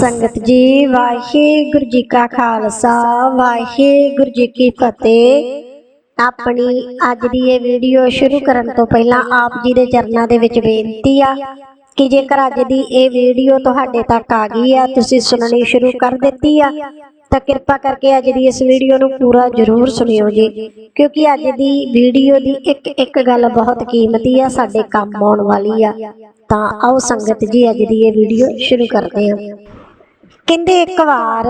ਸੰਗਤ ਜੀ, ਵਾਹਿਗੁਰੂ ਜੀ ਕਾ ਖਾਲਸਾ, ਵਾਹਿਗੁਰੂ ਜੀ ਕੀ ਫਤਿਹ। ਆਪਣੀ ਅੱਜ ਦੀ ਇਹ ਵੀਡੀਓ ਸ਼ੁਰੂ ਕਰਨ ਤੋਂ ਪਹਿਲਾਂ ਆਪ ਜੀ ਦੇ ਚਰਨਾਂ ਦੇ ਵਿੱਚ ਬੇਨਤੀ ਆ ਕਿ ਜੇਕਰ ਅੱਜ ਦੀ ਇਹ ਵੀਡੀਓ ਤੁਹਾਡੇ ਤੱਕ ਆ ਗਈ ਆ, ਤੁਸੀਂ ਸੁਣਨੀ ਸ਼ੁਰੂ ਕਰ ਦਿੱਤੀ ਆ, ਤਾਂ ਕਿਰਪਾ ਕਰਕੇ ਅੱਜ ਦੀ ਇਸ ਵੀਡੀਓ ਨੂੰ ਪੂਰਾ ਜ਼ਰੂਰ ਸੁਣਿਓ ਜੀ। ਕਿਉਂਕਿ ਅੱਜ ਦੀ ਵੀਡੀਓ ਦੀ ਇੱਕ ਇੱਕ ਗੱਲ ਬਹੁਤ ਕੀਮਤੀ ਆ, ਸਾਡੇ ਕੰਮ ਆਉਣ ਵਾਲੀ ਆ। ਤਾਂ ਆਓ ਸੰਗਤ ਜੀ, ਅੱਜ ਦੀ ਇਹ ਵੀਡੀਓ ਸ਼ੁਰੂ ਕਰਦੇ ਹਾਂ। ਕਹਿੰਦੇ ਇੱਕ ਵਾਰ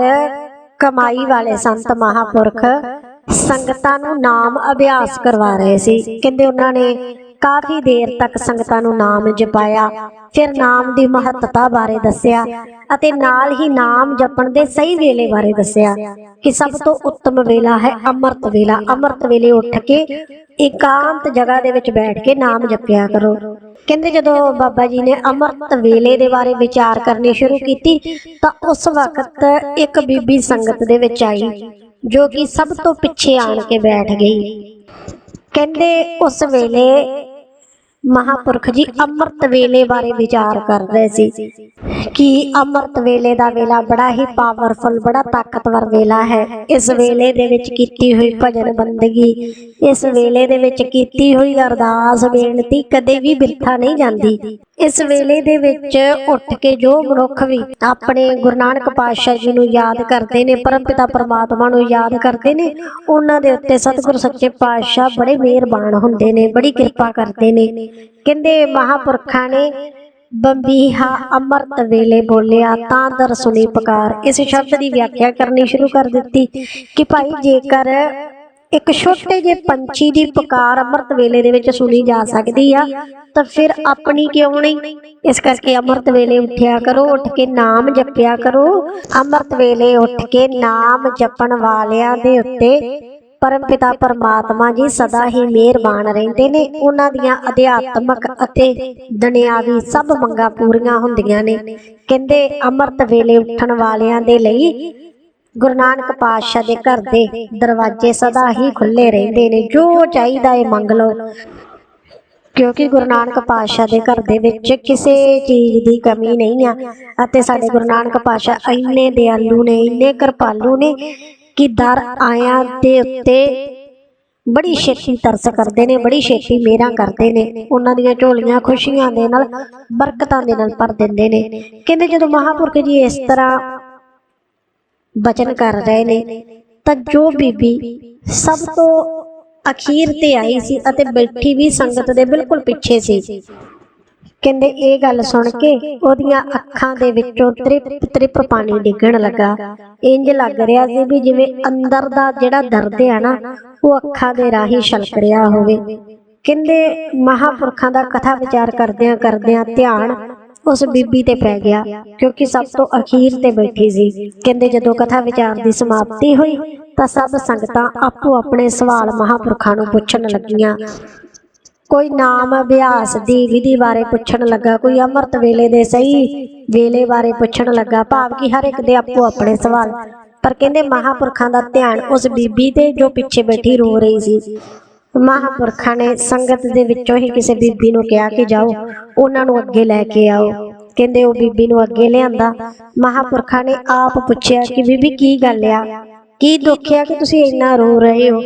ਕਮਾਈ ਵਾਲੇ ਸੰਤ ਮਹਾਪੁਰਖ ਸੰਗਤਾਂ ਨੂੰ ਨਾਮ ਅਭਿਆਸ ਕਰਵਾ ਰਹੇ ਸੀ। ਕਹਿੰਦੇ ਉਹਨਾਂ ਨੇ ਕਾਫੀ ਦੇਰ ਤੱਕ ਸੰਗਤਾਂ ਨੂੰ ਨਾਮ ਜਪਾਇਆ, ਫਿਰ ਨਾਮ ਦੀ ਮਹੱਤਤਾ ਬਾਰੇ ਦੱਸਿਆ ਅਤੇ ਨਾਲ ਹੀ ਨਾਮ ਜਪਣ ਦੇ ਸਹੀ ਵੇਲੇ ਬਾਰੇ ਦੱਸਿਆ ਕਿ ਸਭ ਤੋਂ ਉੱਤਮ ਵੇਲਾ ਹੈ ਅੰਮ੍ਰਿਤ ਵੇਲਾ। ਅੰਮ੍ਰਿਤ ਵੇਲੇ ਉੱਠ ਕੇ ਇਕਾਂਤ ਜਗ੍ਹਾ ਦੇ ਵਿੱਚ ਬੈਠ ਕੇ ਨਾਮ ਜਪਿਆ ਕਰੋ। ਕਹਿੰਦੇ ਜਦੋਂ ਬਾਬਾ ਜੀ ਨੇ ਅੰਮ੍ਰਿਤ ਵੇਲੇ ਦੇ ਬਾਰੇ ਵਿਚਾਰ ਕਰਨੀ ਸ਼ੁਰੂ ਕੀਤੀ, ਤਾਂ ਉਸ ਵਕਤ ਇੱਕ ਬੀਬੀ ਸੰਗਤ ਦੇ ਵਿੱਚ ਆਈ, ਜੋ ਕਿ ਸਭ ਤੋਂ ਪਿੱਛੇ ਆਣ ਕੇ ਬੈਠ ਗਈ। ਕਹਿੰਦੇ ਉਸ ਵੇਲੇ ਮਹਾਪੁਰਖ ਜੀ ਅੰਮ੍ਰਿਤ ਵੇਲੇ ਬਾਰੇ ਵਿਚਾਰ ਕਰ ਰਹੇ ਸੀ ਕਿ ਅੰਮ੍ਰਿਤ ਵੇਲੇ ਦਾ ਵੇਲਾ ਬੜਾ ਹੀ ਪਾਵਰਫੁਲ ਬੜਾ ਤਾਕਤਵਰ ਵੇਲਾ ਹੈ। ਇਸ ਵੇਲੇ ਦੇ ਵਿੱਚ ਕੀਤੀ ਹੋਈ ਭਜਨ ਬੰਦਗੀ, ਇਸ ਵੇਲੇ ਦੇ ਵਿੱਚ ਕੀਤੀ ਹੋਈ ਅਰਦਾਸ, ਬੇਨਤੀ ਕਦੇ ਵੀ ਬਿਰਥਾ ਨਹੀਂ ਜਾਂਦੀ। ਇਸ ਵੇਲੇ ਦੇ ਵਿੱਚ ਉੱਠ ਕੇ ਜੋ ਮਨੁੱਖ ਵੀ ਆਪਣੇ ਗੁਰੂ ਨਾਨਕ ਪਾਤਸ਼ਾਹ ਜੀ ਨੂੰ ਯਾਦ ਕਰਦੇ ਨੇ, ਪਰਮਪਿਤਾ ਪਰਮਾਤਮਾ ਨੂੰ ਯਾਦ ਕਰਦੇ ਨੇ, ਉਹਨਾਂ ਦੇ ਉੱਤੇ ਸਤਿਗੁਰ ਸੱਚੇ ਪਾਤਸ਼ਾਹ ਬੜੇ ਮਿਹਰਬਾਨ ਹੁੰਦੇ ਨੇ, ਬੜੀ ਕਿਰਪਾ ਕਰਦੇ ਨੇ। ਕਹਿੰਦੇ ਮਹਾਪੁਰਖਾਂ ਨੇ, ਬੰਬੀਹਾ ਅੰਮ੍ਰਿਤ ਵੇਲੇ ਬੋਲਿਆ, ਤਾਂ ਦਰ ਸੁਣੀ ਪੁਕਾਰ। ਇਸ ਸ਼ਬਦ ਦੀ ਵਿਆਖਿਆ ਕਰਨੀ ਸ਼ੁਰੂ ਕਰ ਦਿੱਤੀ ਕਿ ਭਾਈ ਜੇਕਰ ਇੱਕ ਛੋਟੇ ਜਿਹੇ ਪੰਛੀ ਦੀ ਪੁਕਾਰ ਅੰਮ੍ਰਿਤ ਵੇਲੇ ਦੇ ਵਿੱਚ ਸੁਣੀ ਜਾ ਸਕਦੀ ਆ, ਤਾਂ ਫਿਰ ਆਪਣੀ ਕਿਉਂ ਨਹੀਂ? ਇਸ ਕਰਕੇ ਅੰਮ੍ਰਿਤ ਵੇਲੇ ਉੱਠਿਆ ਕਰੋ, ਉੱਠ ਕੇ ਨਾਮ ਜਪਿਆ ਕਰੋ। ਅੰਮ੍ਰਿਤ ਵੇਲੇ ਉੱਠ ਕੇ ਨਾਮ ਜਪਣ ਵਾਲਿਆਂ ਦੇ ਉੱਤੇ ਪਰਮਪਿਤਾ ਪਰਮਾਤਮਾ ਜੀ ਸਦਾ ਹੀ ਮਿਹਰਬਾਨ ਰਹਿੰਦੇ ਨੇ। ਉਹਨਾਂ ਦੀਆਂ ਅਧਿਆਤਮਕ ਅਤੇ ਦੁਨਿਆਵੀ ਸਭ ਮੰਗਾਂ ਪੂਰੀਆਂ ਹੁੰਦੀਆਂ ਨੇ। ਕਹਿੰਦੇ ਅੰਮ੍ਰਿਤ ਵੇਲੇ ਉੱਠਣ ਵਾਲਿਆਂ ਦੇ ਲਈ ਗੁਰੂ ਨਾਨਕ ਪਾਤਸ਼ਾਹ ਦੇ ਘਰ ਦੇ ਦਰਵਾਜ਼ੇ ਸਦਾ ਹੀ ਖੁੱਲੇ ਰਹਿੰਦੇ ਨੇ, ਜੋ ਚਾਹੀਦਾ ਹੈ ਮੰਗ ਲਓ। ਕਿਉਂਕਿ ਗੁਰੂ ਨਾਨਕ ਪਾਤਸ਼ਾਹ ਦੇ ਘਰ ਦੇ ਵਿੱਚ ਕਿਸੇ ਚੀਜ਼ ਦੀ ਕਮੀ ਨਹੀਂ ਆ, ਅਤੇ ਸਾਡੇ ਗੁਰੂ ਨਾਨਕ ਪਾਤਸ਼ਾਹ ਇੰਨੇ ਦਿਆਲੂ ਨੇ, ਇੰਨੇ ਕਿਰਪਾਲੂ ਨੇ ਕਿ ਦਰ ਆਇਆਂ ਦੇ ਉੱਤੇ ਬੜੀ ਛੇਤੀ ਤਰਸ ਕਰਦੇ ਨੇ, ਬੜੀ ਛੇਤੀ ਮਿਹਰਾਂ ਕਰਦੇ ਨੇ। ਉਹਨਾਂ ਦੀਆਂ ਝੋਲੀਆਂ ਖੁਸ਼ੀਆਂ ਦੇ ਨਾਲ, ਬਰਕਤਾਂ ਦੇ ਨਾਲ ਭਰ ਦਿੰਦੇ ਨੇ। ਕਹਿੰਦੇ ਜਦੋਂ ਮਹਾਪੁਰਖ ਜੀ ਇਸ ਤਰ੍ਹਾਂ ਬਚਨ ਕਰ ਰਹੇ ਨੇ। ਤਾਂ ਜੋ ਬੀਬੀ ਸਭ ਤੋਂ ਅਖੀਰ ਤੇ ਆਈ ਸੀ ਅਤੇ ਬੈਠੀ ਵੀ ਸੰਗਤ ਦੇ ਬਿਲਕੁਲ ਪਿੱਛੇ ਸੀ। ਕਹਿੰਦੇ ਇਹ ਗੱਲ ਸੁਣ ਕੇ ਉਹਦੀਆਂ ਅੱਖਾਂ ਦੇ ਵਿੱਚੋਂ ਤ੍ਰਿਪ ਤ੍ਰਿਪ ਪਾਣੀ ਡਿੱਗਣ ਲੱਗਾ। ਇੰਜ ਲੱਗ ਰਿਹਾ ਸੀ ਵੀ ਜਿਵੇਂ ਅੰਦਰ ਦਾ ਜਿਹੜਾ ਦਰਦ ਹੈ ਨਾ, ਉਹ ਅੱਖਾਂ ਦੇ ਰਾਹੀਂ ਛਲਕ ਰਿਹਾ ਹੋਵੇ। ਕਹਿੰਦੇ ਮਹਾਪੁਰਖਾਂ ਦਾ ਕਥਾ ਵਿਚਾਰ ਕਰਦਿਆਂ ਕਰਦਿਆਂ ਧਿਆਨ ਉਸ ਬੀਬੀ ਤੇ ਪੈ ਗਿਆ, ਕਿਉਂਕਿ ਸਭ ਤੋਂ ਅਖੀਰ ਤੇ ਬੈਠੀ ਸੀ। ਕਹਿੰਦੇ ਜਦੋਂ ਕਥਾ ਵਿਚਾਰ ਦੀ ਸਮਾਪਤੀ ਹੋਈ, ਤਾਂ ਸਭ ਸੰਗਤਾਂ ਆਪੋ ਆਪਣੇ ਸਵਾਲ ਮਹਾਪੁਰਖਾਂ ਨੂੰ ਪੁੱਛਣ ਲੱਗੀਆਂ। ਕੋਈ ਨਾਮ ਅਭਿਆਸ ਦੀ ਵਿਧੀ ਬਾਰੇ ਪੁੱਛਣ ਲੱਗਾ, ਕੋਈ ਅੰਮ੍ਰਿਤ ਵੇਲੇ ਦੇ ਸਹੀ ਵੇਲੇ ਬਾਰੇ ਪੁੱਛਣ ਲੱਗਾ, ਭਾਵ ਕਿ ਹਰ ਇੱਕ ਦੇ ਆਪੋ ਆਪਣੇ ਸਵਾਲ। ਪਰ ਕਹਿੰਦੇ ਮਹਾਪੁਰਖਾਂ ਦਾ ਧਿਆਨ ਉਸ ਬੀਬੀ ਤੇ ਜੋ ਪਿੱਛੇ ਬੈਠੀ ਰੋ ਰਹੀ ਸੀ। ਮਹਾਪੁਰਖਾਂ ਨੇ ਸੰਗਤ ਦੇ ਵਿੱਚੋਂ ਹੀ ਕਿਸੇ ਬੀਬੀ ਨੂੰ ਕਿਹਾ ਕਿ ਜਾਓ, ਉਹਨਾਂ ਨੂੰ ਅੱਗੇ ਲੈ ਕੇ ਆਓ। ਕਹਿੰਦੇ ਉਹ ਬੀਬੀ ਨੂੰ ਅੱਗੇ ਲਿਆਂਦਾ। ਮਹਾਪੁਰਖਾਂ ਨੇ ਆਪ ਪੁੱਛਿਆ ਕਿ ਬੀਬੀ ਕੀ ਗੱਲ ਆ? ਕੀ ਦੁੱਖ ਆ ਕਿ ਤੁਸੀਂ ਇੰਨਾ ਰੋ ਰਹੇ ਹੋ?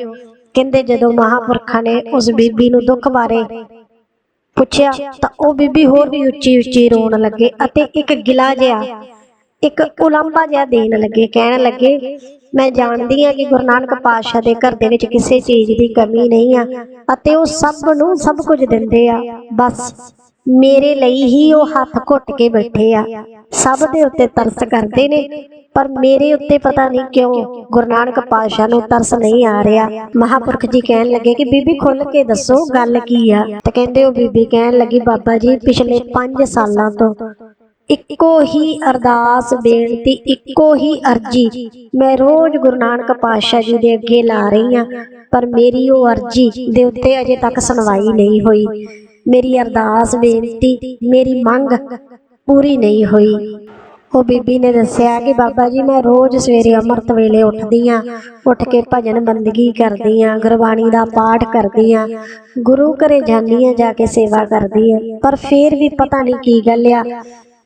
ਕਹਿੰਦੇ ਜਦੋਂ ਮਹਾਪੁਰਖਾਂ ਨੇ ਉਸ ਬੀਬੀ ਨੂੰ ਦੁੱਖ ਬਾਰੇ ਪੁੱਛਿਆ ਤਾਂ ਉਹ ਬੀਬੀ ਹੋਰ ਵੀ ਉੱਚੀ ਉੱਚੀ ਰੋਣ ਲੱਗੇ ਅਤੇ ਇੱਕ ਗਿਲਾ ਜਿਹਾ ਇੱਕ ਉਲੰਭਾ ਜਿਹਾ ਦੇਣ ਲੱਗੇ, ਕਹਿਣ ਲੱਗੇ, ਮੈਂ ਜਾਣਦੀ ਹਾਂ ਕਿ ਗੁਰੂ ਨਾਨਕ ਪਾਤਸ਼ਾਹ ਦੇ ਘਰ ਦੇ ਵਿੱਚ ਕਿਸੇ ਚੀਜ਼ ਦੀ ਕਮੀ ਨਹੀਂ ਆ ਅਤੇ ਉਹ ਸਭ ਨੂੰ ਸਭ ਕੁਝ ਦਿੰਦੇ ਆ। ਬਸ ਮੇਰੇ ਲਈ ਹੀ ਉਹ ਹੱਥ ਘੁੱਟ ਕੇ ਬੈਠੇ ਆ। ਸਭ ਦੇ ਉੱਤੇ ਤਰਸ ਕਰਦੇ ਨੇ, ਪਰ ਮੇਰੇ ਉੱਤੇ ਪਤਾ ਨਹੀਂ ਕਿਉਂ ਗੁਰੂ ਨਾਨਕ ਪਾਤਸ਼ਾਹ ਨੂੰ ਤਰਸ ਨਹੀਂ ਆ ਰਿਹਾ। ਮਹਾਪੁਰਖ ਜੀ ਕਹਿਣ ਲੱਗੇ ਕਿ, ਬੀਬੀ ਖੁੱਲ ਕੇ ਦੱਸੋ ਗੱਲ ਕੀ ਆ? ਤੇ ਕਹਿੰਦੇ ਉਹ ਬੀਬੀ ਕਹਿਣ ਲੱਗੀ, ਬਾਬਾ ਜੀ, ਪਿਛਲੇ 5 ਸਾਲਾਂ ਤੋਂ ਇੱਕੋ ਹੀ ਅਰਦਾਸ ਬੇਨਤੀ, ਇੱਕੋ ਹੀ ਅਰਜੀ। ਮੈਂ ਰੋਜ਼ ਗੁਰੂ ਨਾਨਕ ਪਾਤਸ਼ਾਹ ਜੀ ਦੇ ਅੱਗੇ ਲਾ ਰਹੀ ਹਾਂ, ਪਰ ਮੇਰੀ ਉਹ ਅਰਜੀ ਦੇ ਉੱਤੇ ਅਜੇ ਤੱਕ ਸੁਣਵਾਈ ਨਹੀਂ ਹੋਈ। ਮੇਰੀ ਅਰਦਾਸ ਬੇਨਤੀ, ਮੇਰੀ ਮੰਗ ਪੂਰੀ ਨਹੀਂ ਹੋਈ। ਉਹ ਬੀਬੀ ਨੇ ਦੱਸਿਆ ਕਿ ਬਾਬਾ ਜੀ, ਮੈਂ ਰੋਜ਼ ਸਵੇਰੇ ਅੰਮ੍ਰਿਤ ਵੇਲੇ ਉੱਠਦੀ ਆ ਉੱਠ ਕੇ ਭਜਨ ਬੰਦਗੀ ਕਰਦੀ ਆ ਗੁਰਬਾਣੀ ਦਾ ਪਾਠ ਕਰਦੀ ਆ ਗੁਰੂ ਘਰੇ ਜਾਂਦੀ ਆ ਜਾ ਕੇ ਸੇਵਾ ਕਰਦੀ ਆ ਪਰ ਫੇਰ ਵੀ ਪਤਾ ਨਹੀਂ ਕੀ ਗੱਲ ਆ।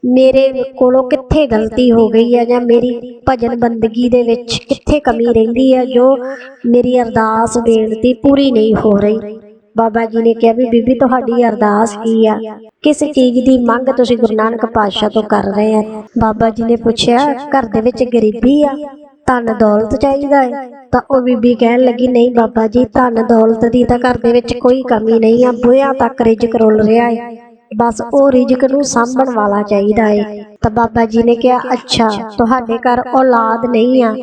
ਮੇਰੇ ਕੋਲੋਂ ਕਿੱਥੇ ਗਲਤੀ ਹੋ ਗਈ ਹੈ ਜਾਂ ਮੇਰੀ ਭਜਨ ਬੰਦਗੀ ਦੇ ਵਿੱਚ ਕਿੱਥੇ ਕਮੀ ਰਹਿੰਦੀ ਹੈ ਜੋ ਮੇਰੀ ਅਰਦਾਸ ਬੇਨਤੀ ਪੂਰੀ ਨਹੀਂ ਹੋ ਰਹੀ? ਬਾਬਾ ਜੀ ਨੇ ਕਿਹਾ ਵੀ ਬੀਬੀ, ਤੁਹਾਡੀ ਅਰਦਾਸ ਕੀ ਆ? ਕਿਸ ਚੀਜ਼ ਦੀ ਮੰਗ ਤੁਸੀਂ ਗੁਰੂ ਨਾਨਕ ਪਾਤਸ਼ਾਹ ਤੋਂ ਕਰ ਰਹੇ ਆ? ਬਾਬਾ ਜੀ ਨੇ ਪੁੱਛਿਆ, ਘਰ ਦੇ ਵਿੱਚ ਗਰੀਬੀ ਆ, ਧਨ ਦੌਲਤ ਚਾਹੀਦਾ ਹੈ? ਤਾਂ ਉਹ ਬੀਬੀ ਕਹਿਣ ਲੱਗੀ, ਨਹੀਂ ਬਾਬਾ ਜੀ, ਧਨ ਦੌਲਤ ਦੀ ਤਾਂ ਘਰ ਦੇ ਵਿੱਚ ਕੋਈ ਕਮੀ ਨਹੀਂ ਆ, ਬੁਹਿਆਂ ਤੱਕ ਰਿਜਕ ਰੁਲ ਰਿਹਾ ਹੈ। ਬਸ ਉਹ ਰਿਜਕ ਨੂੰ ਸਾਂਭਣ ਵਾਲਾ ਚਾਹੀਦਾ ਹੈ ਤਾਂ ਬਾਬਾ ਜੀ ਨੇ ਕਿਹਾ, ਅੱਛਾ, ਤੁਹਾਡੇ ਘਰ ਔਲਾਦ ਨਹੀਂ ਆ।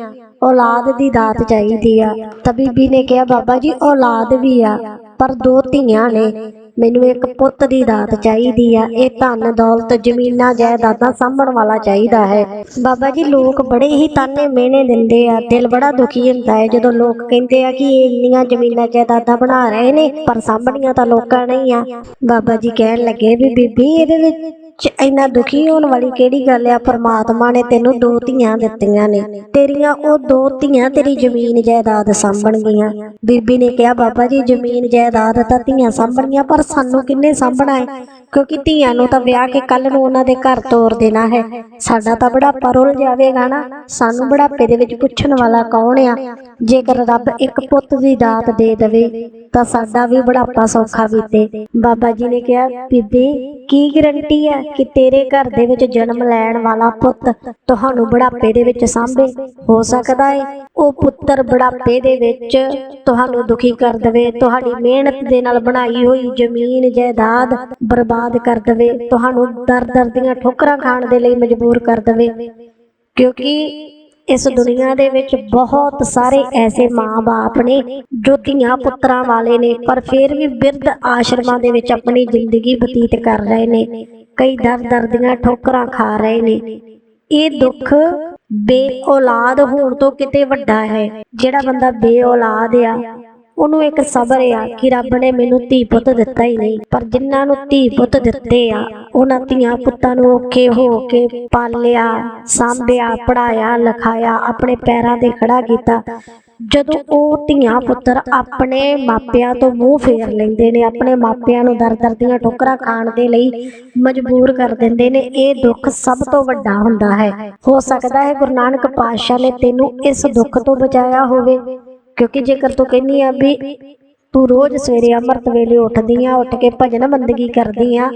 ਔਲਾਦ ਦੀ ਦਾਤ ਚਾਹੀਦੀ ਆ। ਤਾਂ ਬੀਬੀ ਨੇ ਕਿਹਾ, ਬਾਬਾ ਜੀ, ਔਲਾਦ ਵੀ ਆ, ਪਰ ਦੋ ਧੀਆਂ ਨੇ। ਮੈਨੂੰ ਇੱਕ ਪੁੱਤ ਦੀ ਦਾਤ ਚਾਹੀਦੀ ਆ। ਇਹ ਧਨ, ਦੌਲਤ, ਜ਼ਮੀਨਾਂ, ਜਾਇਦਾਦਾਂ ਸਾਂਭਣ ਵਾਲਾ ਚਾਹੀਦਾ ਹੈ। ਬਾਬਾ ਜੀ, ਲੋਕ ਬੜੇ ਹੀ ਤਾਨੇ ਮਿਹਣੇ ਦਿੰਦੇ ਆ। ਦਿਲ ਬੜਾ ਦੁਖੀ ਹੁੰਦਾ ਹੈ ਜਦੋਂ ਲੋਕ ਕਹਿੰਦੇ ਆ ਕਿ ਇਹ ਇੰਨੀਆਂ ਜ਼ਮੀਨਾਂ, ਜਾਇਦਾਦਾਂ ਬਣਾ ਰਹੇ ਨੇ, ਪਰ ਸਾਂਭਣੀਆਂ ਤਾਂ ਲੋਕਾਂ ਨਹੀਂ ਆ। ਬਾਬਾ ਜੀ ਕਹਿਣ ਲੱਗੇ ਵੀ ਬੀਬੀ, ਇਹਦੇ ਵਿੱਚ ਚ ਇੰਨਾ ਦੁਖੀ ਹੋਣ ਵਾਲੀ ਕਿਹੜੀ ਗੱਲ ਆ? ਪਰਮਾਤਮਾ ਨੇ ਤੈਨੂੰ ਦੋ ਧੀਆਂ ਦਿੱਤੀਆਂ ਨੇ। ਤੇਰੀਆਂ ਉਹ ਦੋ ਧੀਆਂ ਤੇਰੀ ਜ਼ਮੀਨ ਜਾਇਦਾਦ ਸਾਂਭਣ ਗਈਆਂ ਬੀਬੀ ਨੇ ਕਿਹਾ, ਬਾਬਾ ਜੀ, ਜ਼ਮੀਨ ਜਾਇਦਾਦ ਤਾਂ ਧੀਆਂ ਸਾਂਭਣਗੀਆਂ ਪਰ ਸਾਨੂੰ ਕਿੰਨੇ ਸਾਂਭਣਾ ਹੈ ਕਿਉਂਕਿ ਧੀਆਂ ਨੂੰ ਤਾਂ ਵਿਆਹ ਕੇ ਕੱਲ ਨੂੰ ਉਹਨਾਂ ਦੇ ਘਰ ਤੋਰ ਦੇਣਾ ਹੈ। ਸਾਡਾ ਤਾਂ ਬੁਢਾਪਾ ਰੁੱਲ ਜਾਵੇਗਾ ਨਾ। ਸਾਨੂੰ ਬੁਢਾਪੇ ਦੇ ਵਿੱਚ ਪੁੱਛਣ ਵਾਲਾ ਕੌਣ ਆ? ਜੇਕਰ ਰੱਬ ਇੱਕ ਪੁੱਤ ਦੀ ਦਾਤ ਦੇ ਦੇਵੇ, ਤਾਂ ਸਾਡਾ ਵੀ ਬੁਢਾਪਾ ਸੌਖਾ ਬੀਤੇ। ਬਾਬਾ ਜੀ ਨੇ ਕਿਹਾ, ਬੀਬੀ, ਕੀ ਗਰੰਟੀ ਹੈ ਕਿ ਤੇਰੇ ਘਰ ਦੇ ਵਿੱਚ ਜਨਮ ਲੈਣ ਵਾਲਾ ਪੁੱਤ ਤੁਹਾਨੂੰ ਬੁਢਾਪੇ ਦੇ ਵਿੱਚ ਸਾਂਭੇ? ਹੋ ਸਕਦਾ ਹੈ ਉਹ ਪੁੱਤਰ ਬੁਢਾਪੇ ਦੇ ਵਿੱਚ ਤੁਹਾਨੂੰ ਦੁਖੀ ਕਰ ਦੇਵੇ, ਤੁਹਾਡੀ ਮਿਹਨਤ ਦੇ ਨਾਲ ਬਣਾਈ ਹੋਈ ਜ਼ਮੀਨ, ਜਾਇਦਾਦ ਬਰਬਾਦ ਕਰ ਦੇਵੇ, ਤੁਹਾਨੂੰ ਦਰ ਦਰ ਦੀਆਂ ਠੋਕਰਾਂ ਖਾਣ ਦੇ ਲਈ ਮਜਬੂਰ ਕਰ ਦੇਵੇ। ਕਿਉਂਕਿ ਇਸ ਦੁਨੀਆ ਦੇ ਵਿੱਚ ਬਹੁਤ ਸਾਰੇ ਐਸੇ ਮਾਂ-ਬਾਪ ਨੇ ਜੋ ਧੀਆਂ ਪੁੱਤਰਾਂ ਵਾਲੇ ਨੇ, ਪਰ ਫਿਰ ਵੀ ਬਿਰਧ ਆਸ਼ਰਮਾਂ ਦੇ ਵਿੱਚ ਆਪਣੀ ਜ਼ਿੰਦਗੀ ਬਤੀਤ ਕਰ ਰਹੇ ਨੇ, ਕਈ ਦਰ ਦਰ ਦੀਆਂ ਠੋਕਰਾਂ ਖਾ ਰਹੇ ਨੇ। ਇਹ ਦੁੱਖ ਬੇ ਔਲਾਦ ਹੋਣ ਤੋਂ ਕਿਤੇ ਵੱਡਾ ਹੈ। ਜਿਹੜਾ ਬੰਦਾ ਬੇ ਔਲਾਦ ਆ, ਉਹਨੂੰ ਇੱਕ ਸਬਰ ਆ ਕਿ ਰੱਬ ਨੇ ਮੈਨੂੰ ਧੀ ਪੁੱਤ ਦਿੱਤਾ ਹੀ ਨਹੀਂ। ਪਰ ਜਿਨ੍ਹਾਂ ਨੂੰ ਧੀ ਪੁੱਤ ਦਿੱਤੇ ਆ, ਉਹਨਾਂ ਧੀਆਂ ਪੁੱਤਾਂ ਨੂੰ ਔਖੇ ਹੋ ਕੇ ਪਾਲਿਆ, ਸਾਂਭਿਆ ਪੜਾਇਆ ਲਿਖਾਇਆ, ਆਪਣੇ ਪੈਰਾਂ ਤੇ ਖੜਾ ਕੀਤਾ। ਜਦੋਂ ਉਹ ਧੀਆਂ ਪੁੱਤਰ ਆਪਣੇ ਮਾਪਿਆਂ ਤੋਂ ਮੂੰਹ ਫੇਰ ਲੈਂਦੇ ਨੇ, ਆਪਣੇ ਮਾਪਿਆਂ ਨੂੰ ਦਰ ਦਰ ਦੀਆਂ ਠੋਕਰਾਂ ਖਾਣ ਦੇ ਲਈ ਮਜਬੂਰ ਕਰ ਦਿੰਦੇ ਨੇ, ਇਹ ਦੁੱਖ ਸਭ ਤੋਂ ਵੱਡਾ ਹੁੰਦਾ ਹੈ। ਹੋ ਸਕਦਾ ਹੈ ਗੁਰੂ ਨਾਨਕ ਪਾਤਸ਼ਾਹ ਨੇ ਤੈਨੂੰ ਇਸ ਦੁੱਖ ਤੋਂ ਬਚਾਇਆ ਹੋਵੇ, ਕਿਉਂਕਿ ਜੇਕਰ ਤੂੰ ਕਹਿੰਦੀ ਆ ਵੀ ਤੂੰ ਰੋਜ਼ ਸਵੇਰੇ ਅੰਮ੍ਰਿਤ ਵੇਲੇ ਉੱਠਦੀ ਆ, ਉੱਠ ਕੇ ਭਜਨ ਬੰਦਗੀ ਕਰਦੀ ਆ,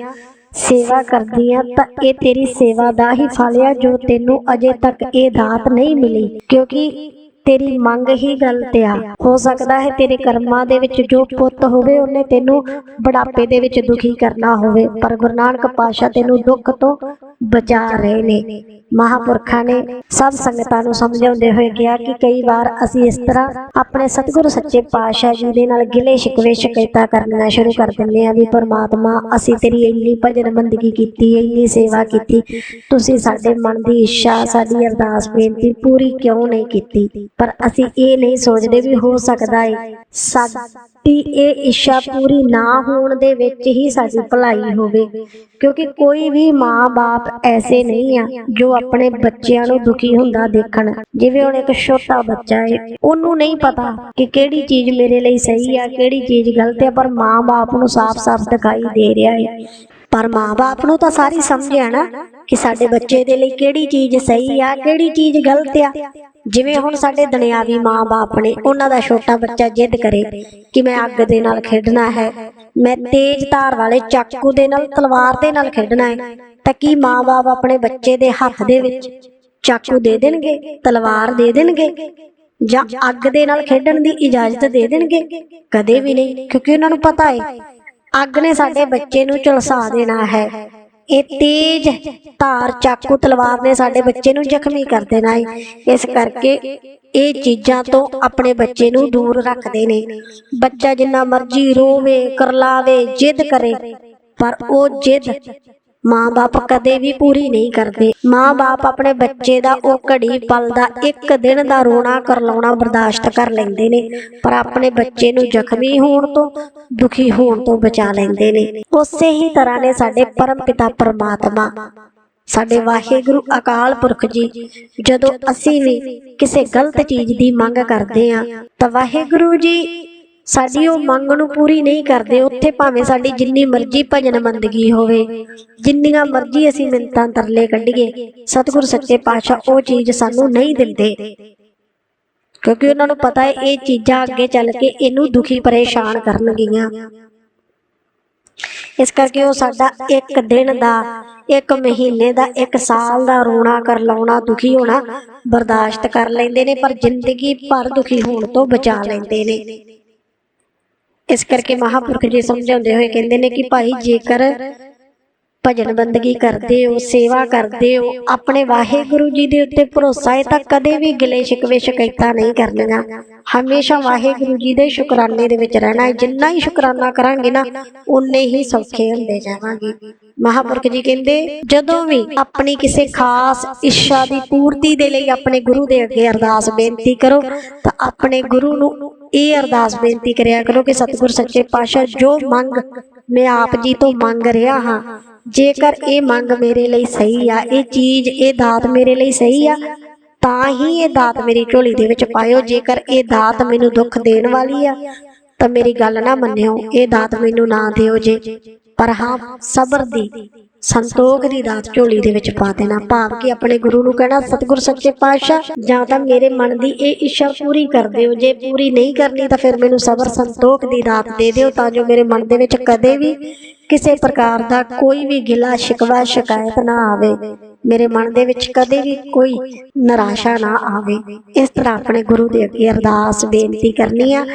ਸੇਵਾ ਕਰਦੀ ਆ, ਤਾਂ ਇਹ ਤੇਰੀ ਸੇਵਾ ਦਾ ਹੀ ਫਲ ਆ, ਜੋ ਤੈਨੂੰ ਅਜੇ ਤੱਕ ਇਹ ਦਾਤ ਨਹੀਂ ਮਿਲੀ। ਕਿਉਂਕਿ ਤੇਰੀ ਮੰਗ ਹੀ ਗਲਤ ਆ। ਹੋ ਸਕਦਾ ਹੈ ਤੇਰੇ ਕਰਮਾਂ ਦੇ ਵਿੱਚ ਜੋ ਪੁੱਤ ਹੋਵੇ, ਉਹਨੇ ਤੈਨੂੰ ਬੁਢਾਪੇ ਦੇ ਵਿੱਚ ਦੁਖੀ ਕਰਨਾ ਹੋਵੇ, ਪਰ ਗੁਰੂ ਨਾਨਕ ਪਾਤਸ਼ਾਹ ਤੈਨੂੰ ਦੁੱਖ ਤੋਂ ਬਚਾ ਰਹੇ ਨੇ। ਮਹਾਪੁਰਖਾਂ ਨੇ ਸਭ ਸੰਗਤਾਂ ਨੂੰ ਸਮਝਾਉਂਦੇ ਹੋਏ ਕਿਹਾ ਕਿ ਕਈ ਵਾਰ ਅਸੀਂ ਇਸ ਤਰ੍ਹਾਂ ਆਪਣੇ ਸਤਿਗੁਰੂ ਸੱਚੇ ਪਾਤਸ਼ਾਹ ਜੀ ਦੇ ਨਾਲ ਗਿਲੇ ਸ਼ਿਕਵੇ ਸ਼ਿਕਾਇਤਾਂ ਕਰਨੀਆਂ ਸ਼ੁਰੂ ਕਰ ਦਿੰਦੇ ਆ ਵੀ ਪਰਮਾਤਮਾ, ਅਸੀਂ ਤੇਰੀ ਇੰਨੀ ਭਜਨ ਬੰਦਗੀ ਕੀਤੀ, ਇੰਨੀ ਸੇਵਾ ਕੀਤੀ। ਤੁਸੀਂ ਸਾਡੇ ਮਨ ਦੀ ਇੱਛਾ, ਸਾਡੀ ਅਰਦਾਸ ਬੇਨਤੀ ਪੂਰੀ ਕਿਉਂ ਨਹੀਂ ਕੀਤੀ? ਪਰ ਅਸੀਂ ਇਹ ਨਹੀਂ ਸੋਚਦੇ ਵੀ ਹੋ ਸਕਦਾ ਹੈ ਸਾਡੀ ਇਹ ਇੱਛਾ ਪੂਰੀ ਨਾ ਹੋਣ ਦੇ ਵਿੱਚ ਹੀ ਸਾਡੀ ਭਲਾਈ ਹੋਵੇ, ਕਿਉਂਕਿ ਕੋਈ ਵੀ ਮਾਂ-ਬਾਪ ਐਸੇ ਨਹੀਂ ਆ ਜੋ ਆਪਣੇ ਬੱਚਿਆਂ ਨੂੰ ਦੁਖੀ ਹੁੰਦਾ ਦੇਖਣ। ਜਿਵੇਂ ਹੁਣ ਇੱਕ ਛੋਟਾ ਬੱਚਾ ਹੈ ਉਹਨੂੰ ਨਹੀਂ ਪਤਾ ਕਿ ਕਿਹੜੀ ਚੀਜ਼ ਮੇਰੇ ਲਈ ਸਹੀ ਆ, ਕਿਹੜੀ ਚੀਜ਼ ਗਲਤ ਆ, ਪਰ ਮਾਂ-ਬਾਪ ਨੂੰ ਸਾਫ਼-ਸਾਫ਼ ਦਿਖਾਈ ਦੇ ਰਿਹਾ ਹੈ ਪਰ ਮਾਂ-ਬਾਪ ਨੂੰ ਤਾਂ ਸਾਰੀ ਸਮਝ ਆ ਨਾ ਕਿ ਸਾਡੇ ਬੱਚੇ ਦੇ ਲਈ ਕਿਹੜੀ ਚੀਜ਼ ਸਹੀ ਆ, ਕਿਹੜੀ ਚੀਜ਼ ਗਲਤ ਆ। ਜਿਵੇਂ ਹੁਣ ਸਾਡੇ ਦੁਨਿਆਵੀ ਮਾਂ-ਬਾਪ ਨੇ ਉਹਨਾਂ ਦਾ ਛੋਟਾ ਬੱਚਾ ਜਿੱਦ ਕਰੇ ਕਿ ਮੈਂ ਅੱਗ ਦੇ ਨਾਲ ਖੇਡਣਾ ਹੈ, ਮੈਂ ਤੇਜ਼ ਧਾਰ ਵਾਲੇ ਚਾਕੂ ਦੇ ਨਾਲ, ਤਲਵਾਰ ਦੇ ਨਾਲ ਖੇਡਣਾ ਹੈ, ਤਾਂ ਕੀ ਮਾਂ-ਬਾਪ ਆਪਣੇ ਬੱਚੇ ਦੇ ਹੱਥ ਦੇ ਵਿੱਚ ਚਾਕੂ ਦੇ ਦੇਣਗੇ, ਤਲਵਾਰ ਦੇ ਦੇਣਗੇ, ਜਾਂ ਅੱਗ ਦੇ ਨਾਲ ਖੇਡਣ ਦੀ ਇਜਾਜ਼ਤ ਦੇ ਦੇਣਗੇ? ਕਦੇ ਵੀ ਨਹੀਂ, ਕਿਉਂਕਿ ਉਹਨਾਂ ਨੂੰ ਪਤਾ ਹੈ, ਅੱਗ ਨੇ ਸਾਡੇ ਬੱਚੇ ਨੂੰ ਝਲਸਾ ਦੇਣਾ ਹੈ। ਇਹ ਤੇਜ਼ ਧਾਰ ਚਾਕੂ ਤਲਵਾਰ ਨੇ ਸਾਡੇ ਬੱਚੇ ਨੂੰ ਜ਼ਖਮੀ ਕਰ ਦੇਣਾ ਹੈ ਇਸ ਕਰਕੇ ਇਹ ਚੀਜ਼ਾਂ ਤੋਂ ਆਪਣੇ ਬੱਚੇ ਨੂੰ ਦੂਰ ਰੱਖਦੇ ਨੇ। ਬੱਚਾ ਜਿੰਨਾ ਮਰਜ਼ੀ ਰੋਵੇ, ਕਰਲਾਵੇ, ਜਿੱਦ ਕਰੇ, ਪਰ ਉਹ ਜਿੱਦ ਮਾਂ-ਬਾਪ ਕਦੇ ਵੀ ਪੂਰੀ ਨਹੀਂ ਕਰਦੇ। ਮਾਂ-ਬਾਪ ਆਪਣੇ ਬੱਚੇ ਦਾ ਉਹ ਘੜੀ ਪਲ ਦਾ ਇੱਕ ਦਿਨ ਦਾ ਰੋਣਾ ਕਰਲਾਉਣਾ ਬਰਦਾਸ਼ਤ ਕਰ ਲੈਂਦੇ ਨੇ, ਪਰ ਆਪਣੇ ਬੱਚੇ ਨੂੰ ਜ਼ਖਮੀ ਹੋਣ ਤੋਂ, ਦੁਖੀ ਹੋਣ ਤੋਂ ਬਚਾ ਲੈਂਦੇ ਨੇ। ਉਸੇ ਹੀ ਤਰ੍ਹਾਂ ਨੇ ਸਾਡੇ ਪਰਮ ਪਿਤਾ ਪਰਮਾਤਮਾ। ਸਾਡੇ ਵਾਹਿਗੁਰੂ ਅਕਾਲ ਪੁਰਖ ਜੀ, ਜਦੋਂ ਅਸੀਂ ਵੀ ਕਿਸੇ ਗਲਤ ਚੀਜ਼ ਦੀ ਮੰਗ ਕਰਦੇ ਆ ਤਾਂ ਵਾਹਿਗੁਰੂ ਜੀ ਸਾਡੀ ਉਹ ਮੰਗ ਨੂੰ ਪੂਰੀ ਨਹੀਂ ਕਰਦੇ, ਉੱਥੇ ਭਾਵੇਂ ਸਾਡੀ ਜਿੰਨੀ ਮਰਜ਼ੀ ਭਜਨ ਬੰਦਗੀ ਹੋਵੇ, ਜਿੰਨੀਆਂ ਮਰਜ਼ੀ ਅਸੀਂ ਮਿੰਤਾਂ ਤਰਲੇ ਕੱਢੀਏ, ਸਤਿਗੁਰ ਸੱਚੇ ਪਾਤਸ਼ਾਹ ਉਹ ਚੀਜ਼ ਸਾਨੂੰ ਨਹੀਂ ਦਿੰਦੇ। ਕਿਉਂਕਿ ਉਹਨਾਂ ਨੂੰ ਪਤਾ ਹੈ, ਇਹ ਚੀਜ਼ਾਂ ਅੱਗੇ ਚੱਲ ਕੇ ਇਹਨੂੰ ਦੁਖੀ ਪਰੇਸ਼ਾਨ ਕਰਨਗੀਆਂ। ਇਸ ਕਰਕੇ ਉਹ ਸਾਡਾ ਇੱਕ ਦਿਨ ਦਾ, ਇੱਕ ਮਹੀਨੇ ਦਾ, ਇੱਕ ਸਾਲ ਦਾ ਰੋਣਾ ਕਰ ਲਾਉਣਾ, ਦੁਖੀ ਹੋਣਾ ਬਰਦਾਸ਼ਤ ਕਰ ਲੈਂਦੇ ਨੇ, ਪਰ ਜ਼ਿੰਦਗੀ ਭਰ ਦੁਖੀ ਹੋਣ ਤੋਂ ਬਚਾ ਲੈਂਦੇ ਨੇ। ਇਸ ਕਰਕੇ ਮਹਾਪੁਰਖ ਜੀ ਸਮਝਾਉਂਦੇ ਹੋਏ ਕਹਿੰਦੇ ਨੇ ਕਿ ਭਾਈ ਜੇਕਰ ਭਜਨ ਬੰਦਗੀ ਕਰਦੇ ਹੋ, ਸੇਵਾ ਕਰਦੇ ਹੋ, ਆਪਣੇ ਵਾਹਿਗੁਰੂ ਜੀ ਦੇ ਉੱਤੇ ਭਰੋਸਾ ਹੈ ਤਾਂ ਕਦੇ ਵੀ ਗਿਲੇ ਸ਼ਿਕਵੇ ਸ਼ਿਕਾਇਤਾਂ ਨਹੀਂ ਕਰਨੀਆਂ। ਹਮੇਸ਼ਾ ਵਾਹਿਗੁਰੂ ਜੀ ਦੇ ਸ਼ੁਕਰਾਨੇ ਦੇ ਵਿੱਚ ਰਹਿਣਾ ਹੈ। ਜਿੰਨਾ ਹੀ ਸ਼ੁਕਰਾਨਾ ਕਰਾਂਗੇ ਨਾ ਉਨੇ ਹੀ ਸੌਖੇ ਹੁੰਦੇ ਜਾਵਾਂਗੇ। ਮਹਾਪੁਰਖ ਜੀ ਕਹਿੰਦੇ, ਜਦੋਂ ਵੀ ਆਪਣੀ ਕਿਸੇ ਖਾਸ ਇੱਛਾ ਦੀ ਪੂਰਤੀ ਦੇ ਲਈ ਆਪਣੇ ਗੁਰੂ ਦੇ ਅੱਗੇ ਅਰਦਾਸ ਬੇਨਤੀ ਕਰੋ, ਤਾਂ ਆਪਣੇ ਗੁਰੂ ਨੂੰ ਇਹ ਅਰਦਾਸ ਬੇਨਤੀ ਕਰਿਆ ਕਰੋ ਕਿ ਸਤਿਗੁਰ ਸੱਚੇ ਪਾਤਸ਼ਾਹ ਜੋ ਮੰਗ ਮੈਂ ਆਪ ਜੀ ਤੋਂ ਮੰਗ ਰਿਹਾ ਹਾਂ, ਜੇਕਰ ਇਹ ਮੰਗ ਮੇਰੇ ਲਈ ਸਹੀ ਆ, ਇਹ ਚੀਜ਼, ਇਹ ਦਾਤ ਮੇਰੇ ਲਈ ਸਹੀ ਆ, ਤਾਂ ਹੀ ਇਹ ਦਾਤ ਮੇਰੀ ਝੋਲੀ ਦੇ ਵਿੱਚ ਪਾਇਓ। ਜੇਕਰ ਇਹ ਦਾਤ ਮੈਨੂੰ ਦੁੱਖ ਦੇਣ ਵਾਲੀ ਆ, ਤਾਂ ਮੇਰੀ ਗੱਲ ਨਾ ਮੰਨਿਓ, ਇਹ ਦਾਤ ਮੈਨੂੰ ਨਾ ਦਿਓ ਜੇ। ਪਰ ਹਾਂ, ਸਬਰ ਦੀ ਸੰਤੋਖ ਦੀ ਦਾਤ ਝੋਲੀ ਦੇ ਵਿੱਚ ਪਾ ਦੇਣਾ। ਭਾਵ ਕਿ ਆਪਣੇ ਗੁਰੂ ਨੂੰ ਕਹਿਣਾ, ਸਤਿਗੁਰ, ਸੱਚੇ ਪਾਤਸ਼ਾਹ, ਜਾਂ ਤਾਂ ਮੇਰੇ ਮਨ ਦੀ ਇਹ ਇੱਛਾ ਪੂਰੀ ਕਰ ਦਿਓ। ਜੇ ਪੂਰੀ ਨਹੀਂ ਕਰਨੀ ਤਾਂ ਫਿਰ ਮੈਨੂੰ ਸਬਰ ਸੰਤੋਖ ਦੀ ਦਾਤ ਦੇ ਦਿਓ, ਤਾਂ ਜੋ ਮੇਰੇ ਮਨ ਦੇ ਵਿੱਚ ਕਦੇ ਵੀ ਕਿਸੇ ਪ੍ਰਕਾਰ ਦਾ ਕੋਈ ਵੀ ਗਿਲਾ, ਸ਼ਿਕਵਾ, ਸ਼ਿਕਾਇਤ ਨਾ ਆਵੇ। ਮੇਰੇ ਮਨ ਦੇ ਵਿੱਚ ਕਦੇ ਵੀ ਕੋਈ ਨਿਰਾਸ਼ਾ ਨਾ ਆਵੇ। ਇਸ ਤਰ੍ਹਾਂ ਆਪਣੇ ਗੁਰੂ ਦੇ ਅੱਗੇ ਅਰਦਾਸ ਬੇਨਤੀ ਕਰਨੀ ਆ।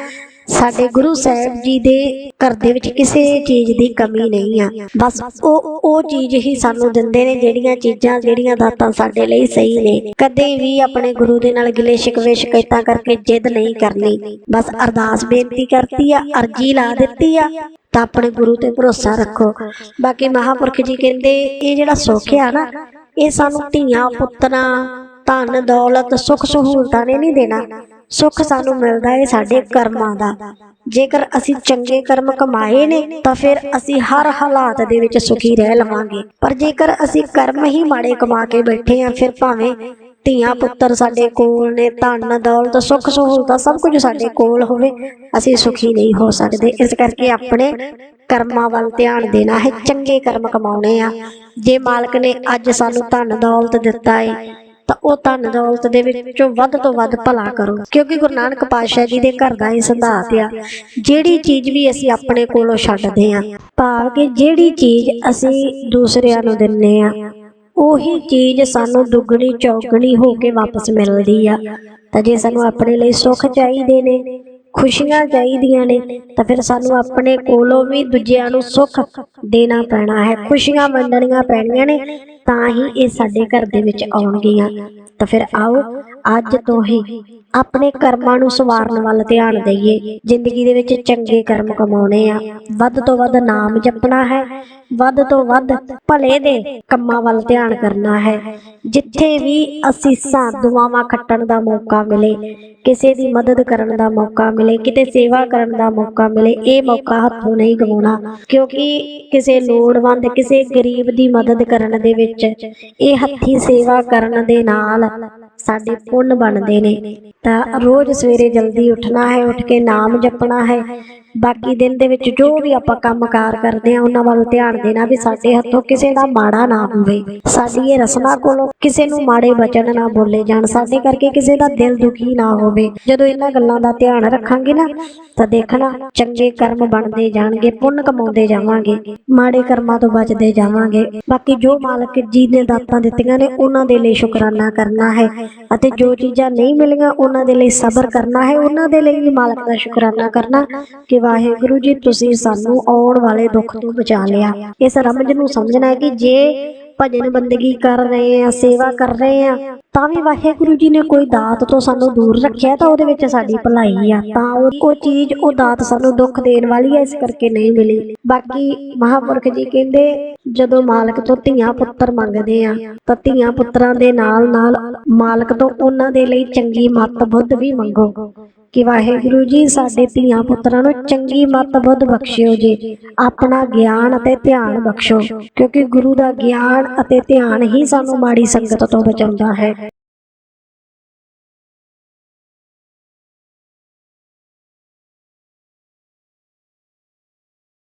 ਸਾਡੇ ਗੁਰੂ ਸਾਹਿਬ ਜੀ ਦੇ ਘਰ ਦੇ ਵਿੱਚ ਕਿਸੇ ਚੀਜ਼ ਦੀ ਕਮੀ ਨਹੀਂ ਆ। ਬਸ ਉਹ ਉਹ ਚੀਜ਼ ਹੀ ਸਾਨੂੰ ਦਿੰਦੇ ਨੇ ਜਿਹੜੀਆਂ ਚੀਜ਼ਾਂ ਜਿਹੜੀਆਂ ਦਾਤਾਂ ਸਾਡੇ ਲਈ ਸਹੀ ਨੇ। ਕਦੇ ਵੀ ਆਪਣੇ ਗੁਰੂ ਦੇ ਨਾਲ ਗਿਲੇ ਸ਼ਿਕਵੇ ਸ਼ਿਕਾਇਤਾਂ ਕਰਕੇ ਜਿੱਦ ਨਹੀਂ ਕਰਨੀ। ਬਸ ਅਰਦਾਸ ਬੇਨਤੀ ਕਰਤੀ ਆ ਅਰਜੀ ਲਾ ਦਿੱਤੀ ਆ ਤਾਂ ਆਪਣੇ ਗੁਰੂ ਤੇ ਭਰੋਸਾ ਰੱਖੋ। ਬਾਕੀ ਮਹਾਪੁਰਖ ਜੀ ਕਹਿੰਦੇ ਇਹ ਜਿਹੜਾ ਸੁੱਖ ਆ ਨਾ ਇਹ ਸਾਨੂੰ ਧੀਆਂ ਪੁੱਤਰਾਂ ਧਨ ਦੌਲਤ ਸੁੱਖ ਸਹੂਲਤਾਂ ਨੇ ਨਹੀਂ ਦੇਣਾ। ਸੁੱਖ ਸਾਨੂੰ ਮਿਲਦਾ ਹੈ ਸਾਡੇ ਕਰਮਾਂ ਦਾ। ਜੇਕਰ ਅਸੀਂ ਚੰਗੇ ਕਰਮ ਕਮਾਏ ਨੇ ਤਾਂ ਫਿਰ ਅਸੀਂ ਹਰ ਹਾਲਾਤ ਦੇ ਵਿੱਚ ਸੁਖੀ ਰਹਿ ਲਵਾਂਗੇ। ਪਰ ਜੇਕਰ ਅਸੀਂ ਕਰਮ ਹੀ ਮਾੜੇ ਕਮਾ ਕੇ ਬੈਠੇ ਆ ਫਿਰ ਭਾਵੇਂ ਧੀਆਂ ਪੁੱਤਰ ਸਾਡੇ ਕੋਲ ਨੇ ਧਨ ਦੌਲਤ ਸੁੱਖ ਸਹੂਲਤਾਂ ਸਭ ਕੁਝ ਸਾਡੇ ਕੋਲ ਹੋਵੇ ਅਸੀਂ ਸੁਖੀ ਨਹੀਂ ਹੋ ਸਕਦੇ। ਇਸ ਕਰਕੇ ਆਪਣੇ ਕਰਮਾਂ ਵੱਲ ਧਿਆਨ ਦੇਣਾ ਹੈ ਚੰਗੇ ਕਰਮ ਕਮਾਉਣੇ ਆ। ਜੇ ਮਾਲਕ ਨੇ ਅੱਜ ਸਾਨੂੰ ਧਨ ਦੌਲਤ ਦਿੱਤਾ ਹੈ ਤਾਂ ਉਹ ਧਨ ਦੌਲਤ ਦੇ ਵਿੱਚੋਂ ਵੱਧ ਤੋਂ ਵੱਧ ਭਲਾ ਕਰੋ। ਕਿਉਂਕਿ ਗੁਰੂ ਨਾਨਕ ਪਾਤਸ਼ਾਹ ਜੀ ਦੇ ਘਰ ਦਾ ਇਹ ਸਿਧਾਂਤ ਆ, ਜਿਹੜੀ ਚੀਜ਼ ਵੀ ਅਸੀਂ ਆਪਣੇ ਕੋਲੋਂ ਛੱਡਦੇ ਆ ਭਾਵ ਕਿ ਜਿਹੜੀ ਚੀਜ਼ ਅਸੀਂ ਦੂਸਰਿਆਂ ਨੂੰ ਦਿੰਨੇ ਆ, ਉਹੀ ਚੀਜ਼ ਸਾਨੂੰ ਦੁੱਗਣੀ ਚੌਗਣੀ ਹੋ ਕੇ ਵਾਪਸ ਮਿਲਦੀ ਆ। ਤਾਂ ਜੇ ਸਾਨੂੰ ਆਪਣੇ ਲਈ ਸੁੱਖ ਚਾਹੀਦੇ ਨੇ ਖੁਸ਼ੀਆਂ ਚਾਹੀਦੀਆਂ ਨੇ, ਤਾਂ ਫਿਰ ਸਾਨੂੰ ਆਪਣੇ ਕੋਲੋਂ ਵੀ ਦੂਜਿਆਂ ਨੂੰ ਸੁੱਖ ਦੇਣਾ ਪੈਣਾ ਹੈ। ਖੁਸ਼ੀਆਂ ਵੰਡਣੀਆਂ ਪੈਣੀਆਂ ਨੇ, ਤਾਂ ਹੀ ਇਹ ਸਾਡੇ ਘਰ ਦੇ ਵਿੱਚ ਆਉਣਗੀਆਂ। ਤਾਂ ਫਿਰ ਆਓ, ਅੱਜ ਤੋਂ ਹੀ ਆਪਣੇ ਕਰਮਾਂ ਨੂੰ ਸਵਾਰਨ ਵੱਲ ਧਿਆਨ ਦਈਏ। ਜ਼ਿੰਦਗੀ ਦੇ ਵਿੱਚ ਚੰਗੇ ਕਰਮ ਕਮਾਉਣੇ ਆ। ਵੱਧ ਤੋਂ ਵੱਧ ਨਾਮ ਜਪਣਾ ਹੈ। ਵੱਧ ਤੋਂ ਵੱਧ ਭਲੇ ਦੇ ਕੰਮਾਂ ਵੱਲ ਧਿਆਨ ਕਰਨਾ ਹੈ। ਜਿੱਥੇ ਵੀ ਅਸੀਸਾਂ ਦੁਆਵਾਂ ਖੱਟਣ ਦਾ ਮੌਕਾ ਮਿਲੇ, ਕਿਸੇ ਦੀ ਮਦਦ ਕਰਨ ਦਾ ਮੌਕਾ ਮਿਲੇ, ਕਿਤੇ ਸੇਵਾ ਕਰਨ ਦਾ ਮੌਕਾ ਮਿਲੇ, ਇਹ ਮੌਕਾ ਹੱਥੋਂ ਨਹੀਂ ਗਵਾਉਣਾ। ਕਿਉਂਕਿ ਕਿਸੇ ਲੋੜਵੰਦ, ਕਿਸੇ ਗਰੀਬ ਦੀ ਮਦਦ ਕਰਨ ਦੇ ਵਿੱਚ ਇਹ ਹੱਥੀ ਸੇਵਾ ਕਰਨ ਦੇ ਨਾਲ ਸਾਡੇ ਪੁੰਨ ਬਣਦੇ ਨੇ। ਤਾਂ ਰੋਜ਼ ਸਵੇਰੇ ਜਲਦੀ ਉੱਠਣਾ ਹੈ, ਉੱਠ ਕੇ ਨਾਮ ਜਪਣਾ ਹੈ। ਬਾਕੀ ਦਿਨ ਦੇ ਵਿੱਚ ਜੋ ਵੀ ਆਪਾਂ ਕੰਮਕਾਰ ਕਰਦੇ ਆ ਉਹਨਾਂ ਵੱਲ ਧਿਆਨ ਦੇਣਾ ਵੀ ਸਾਡੇ ਹੱਥੋਂ ਕਿਸੇ ਦਾ ਮਾੜਾ ਨਾ ਹੋਵੇ। ਸਾਡੀ ਇਹ ਰਸਨਾ ਕੋਲੋਂ ਕਿਸੇ ਨੂੰ ਮਾੜੇ ਬਚਨ ਨਾ ਬੋਲੇ ਜਾਣ, ਸਾਡੇ ਕਰਕੇ ਕਿਸੇ ਦਾ ਦਿਲ ਦੁਖੀ ਨਾ ਹੋਵੇ। ਜਦੋਂ ਇਹਨਾਂ ਗੱਲਾਂ ਦਾ ਧਿਆਨ ਰੱਖਾਂਗੇ ਨਾ, ਤਾਂ ਦੇਖਣਾ ਚੰਗੇ ਕਰਮ ਬਣਦੇ ਜਾਣਗੇ, ਪੁੰਨ ਕਮਾਉਂਦੇ ਜਾਵਾਂਗੇ, ਮਾੜੇ ਕਰਮਾਂ ਤੋਂ ਬਚਦੇ ਜਾਵਾਂਗੇ। ਬਾਕੀ ਜੋ ਮਾਲਕ ਜੀ ਨੇ ਦਾਤਾਂ ਦਿੱਤੀਆਂ ਨੇ, ਉਹਨਾਂ ਦੇ ਲਈ ਸ਼ੁਕਰਾਨਾ ਕਰਨਾ ਹੈ। ਅਤੇ ਜੋ ਚੀਜ਼ਾਂ ਨਹੀਂ ਮਿਲੀਆਂ, ਉਹਨਾਂ ਦੇ ਲਈ ਸਬਰ ਕਰਨਾ ਹੈ। ਉਹਨਾਂ ਦੇ ਲਈ ਵੀ ਮਾਲਕ ਦਾ ਸ਼ੁਕਰਾਨਾ ਕਰਨਾ ਕਿ ਵਾਹਿਗੁਰੂ ਜੀ, ਤੁਸੀਂ ਸਾਨੂੰ ਆਉਣ ਵਾਲੇ ਦੁੱਖ ਤੋਂ ਬਚਾ ਲਿਆ। ਇਸ ਰਮਜ ਨੂੰ ਸਮਝਣਾ ਹੈ ਕਿ ਜੇ ਭਜਨ ਬੰਦਗੀ ਕਰ ਰਹੇ ਆ ਸੇਵਾ ਕਰ ਰਹੇ ਆ ਤਾਂ ਵੀ ਵਾਹਿਗੁਰੂ ਜੀ ਨੇ ਕੋਈ ਦਾਤ ਤੋਂ ਸਾਨੂੰ ਦੂਰ ਰੱਖਿਆ ਤਾਂ ਉਹਦੇ ਵਿੱਚ ਸਾਡੀ ਭਲਾਈ ਆ। ਤਾਂ ਉਹ ਉਹ ਚੀਜ਼, ਉਹ ਦਾਤ ਸਾਨੂੰ ਦੁੱਖ ਦੇਣ ਵਾਲੀ ਹੈ ਇਸ ਕਰਕੇ ਨਹੀਂ ਮਿਲੀ। ਬਾਕੀ ਮਹਾਪੁਰਖ ਜੀ ਕਹਿੰਦੇ, ਜਦੋਂ ਮਾਲਕ ਤੋਂ ਧੀਆਂ ਪੁੱਤਰ ਮੰਗਦੇ ਆ, ਤਾਂ ਧੀਆਂ ਪੁੱਤਰਾਂ ਦੇ ਨਾਲ ਨਾਲ ਮਾਲਕ ਤੋਂ ਉਹਨਾਂ ਦੇ ਲਈ ਚੰਗੀ ਮੱਤ ਬੁੱਧ ਵੀ ਮੰਗੋ। ਕਿ ਵਾਹਿਗੁਰੂ ਜੀ, ਸਾਡੇ ਧੀਆਂ ਪੁੱਤਰਾਂ ਨੂੰ ਚੰਗੀ ਮਤ ਬੁੱਧ ਬਖਸ਼ਿਓ ਜੀ। ਆਪਣਾ ਗਿਆਨ ਅਤੇ ਧਿਆਨ ਬਖਸ਼ੋ, ਕਿਉਂਕਿ ਗੁਰੂ ਦਾ ਗਿਆਨ ਅਤੇ ਧਿਆਨ ਹੀ ਸਾਨੂੰ ਮਾੜੀ ਸੰਗਤ ਤੋਂ ਬਚਾਉਂਦਾ ਹੈ।